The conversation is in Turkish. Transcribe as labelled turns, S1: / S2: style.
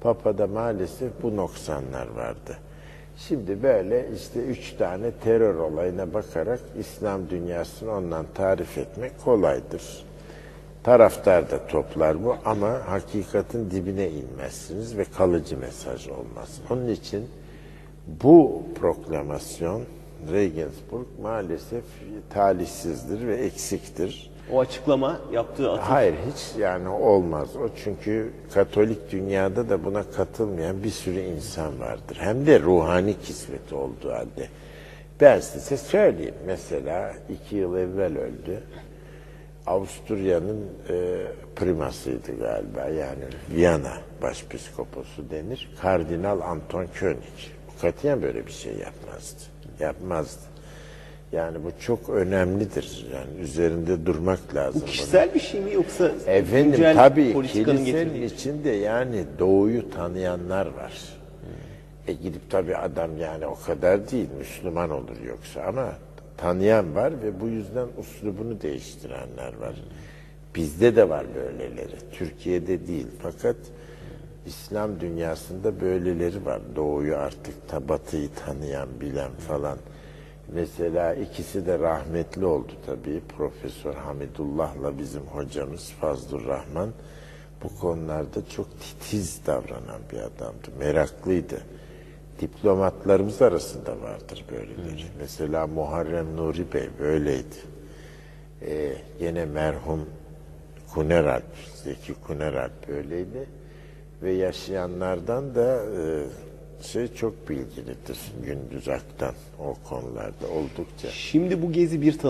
S1: Papa'da maalesef bu noksanlar vardı. Şimdi böyle işte üç tane terör olayına bakarak İslam dünyasını ondan tarif etmek kolaydır. Taraftar da toplar bu ama hakikatin dibine inmezsiniz ve kalıcı mesaj olmaz. Onun için bu proklamasyon Regensburg maalesef talihsizdir ve eksiktir.
S2: O açıklama yaptığı atıf
S1: Hayır hiç yani olmaz o çünkü Katolik dünyada da buna katılmayan bir sürü insan vardır. Hem de ruhani kismeti olduğu halde. Ben size söyleyeyim mesela iki yıl evvel öldü. Avusturya'nın e, primasıydı galiba yani Viyana başpiskoposu denir. Kardinal Anton König. Katiyen böyle bir şey yapmazdı. Yapmazdı. Yani bu çok önemlidir. Yani üzerinde durmak lazım.
S2: bu kişisel bir şey mi yoksa
S1: Efendim
S2: güncel
S1: tabii kilisenin
S2: getirdiği?
S1: içinde yani doğuyu tanıyanlar var. E gidip tabii adam yani o kadar değil Müslüman olur yoksa ama tanıyan var ve bu yüzden uslubunu değiştirenler var. Bizde de var böyleleri. Türkiye'de değil fakat İslam dünyasında böyleleri var. Doğuyu artık ta batıyı tanıyan, bilen falan. Mesela ikisi de rahmetli oldu tabii. Profesör Hamidullah'la bizim hocamız Fazlur Rahman bu konularda çok titiz davranan bir adamdı. Meraklıydı. Diplomatlarımız arasında vardır böyleleri. Mesela Muharrem Nuri Bey böyleydi. Ee, yine merhum Kuneralp, Zeki Kuneralp böyleydi. Ve yaşayanlardan da e, şey çok bilgilidir Gündüz Aktan o konularda oldukça.
S2: Şimdi bu gezi bir tanış